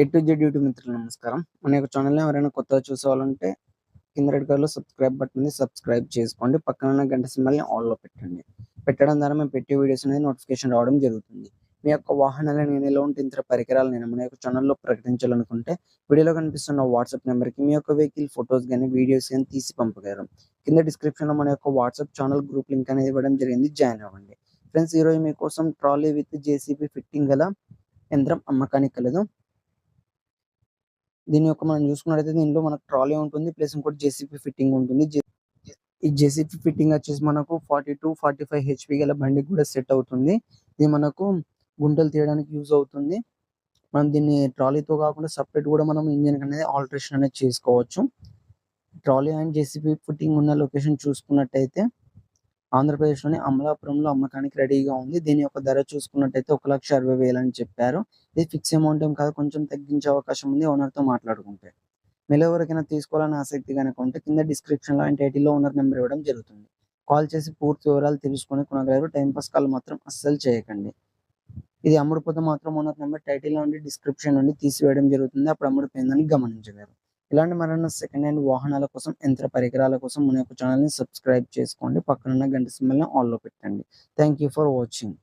A to Z YouTube మిత్రులు నమస్కారం. మన యొక్క ఛానల్ని ఎవరైనా కొత్తగా చూసేవాలంటే కింద రెడ్ కలర్లో సబ్స్క్రైబ్ బటన్ ఉంది సబ్స్క్రైబ్ చేసుకోండి. పక్కన ఉన్న గంట సింబల్ని ఆన్లో పెట్టండి. పెట్టడం ద్వారా మేము పెట్టే వీడియోస్ అనేది నోటిఫికేషన్ రావడం జరుగుతుంది. మీ యొక్క వాహనాలను నేను ఎలా ఉంటే ఇతర పరికరాలు నేను మన యొక్క ఛానల్లో ప్రకటించాలనుకుంటే వీడియోలో కనిపిస్తున్న వాట్సాప్ నెంబర్కి మీ యొక్క వెహికల్ ఫొటోస్ కానీ వీడియోస్ కానీ తీసి పంపగలరు. కింద డిస్క్రిప్షన్లో మన యొక్క వాట్సాప్ ఛానల్ గ్రూప్ లింక్ అనేది ఇవ్వడం జరిగింది. జాయిన్ అవ్వండి. ఫ్రెండ్స్ ఈరోజు మీకోసం ట్రాలీ విత్ జేసీబీ ఫిట్టింగ్ గల యంత్రం అమ్మకానికి కలదు. దీని యొక్క మనం చూసుకున్నట్లయితే దీనిలో మనకు ట్రాలీ ఉంటుంది ప్లస్ ఇంకోటి జేసీపీ ఫిట్టింగ్ ఉంటుంది. ఈ జేసీపీ ఫిట్టింగ్ వచ్చేసి మనకు forty two forty five HP గల బండికి కూడా సెట్ అవుతుంది. ఇది మనకు గుంటలు తీయడానికి యూజ్ అవుతుంది. మనం దీన్ని ట్రాలీతో కాకుండా సపరేట్ కూడా మనం ఇంజిన్ అనేది ఆల్టరేషన్ అనేది చేసుకోవచ్చు. ట్రాలీ అండ్ జేసీపీ ఫిట్టింగ్ ఉన్న లొకేషన్ చూసుకున్నట్టయితే ఆంధ్రప్రదేశ్లోని అమలాపురంలో అమ్మకానికి రెడీగా ఉంది. దీని యొక్క ధర చూసుకున్నట్టయితే ఒక లక్ష అరవై వేలు అని చెప్పారు. ఇది ఫిక్స్ అమౌంట్ ఏం కాదు కొంచెం తగ్గించే అవకాశం ఉంది. ఓనర్తో మాట్లాడుకుంటే మీరు ఎవరికైనా తీసుకోవాలని ఆసక్తి కనుక ఉంటే కింద డిస్క్రిప్షన్లో అండ్ టైటిల్లో ఓనర్ నెంబర్ ఇవ్వడం జరుగుతుంది. కాల్ చేసి పూర్తి వివరాలు తెలుసుకొని కొనగలరు. టైం పాస్ కాల్ మాత్రం అస్సలు చేయకండి. ఇది అమ్ముడుపోతే మాత్రం ఓనర్ నెంబర్ టైటిల్లో నుండి డిస్క్రిప్షన్ నుండి తీసివేయడం జరుగుతుంది. అప్పుడు అమ్ముడిపోయిందని గమనించగలరు. ఇలాంటి మరన్న సెకండ్ హ్యాండ్ వాహనాల కోసం యంత్ర పరికరాల కోసం మన యొక్క ఛానల్ని సబ్స్క్రైబ్ చేసుకోండి. పక్కనున్న గంట సింబల్ని ఆన్లో పెట్టండి. Thank you for watching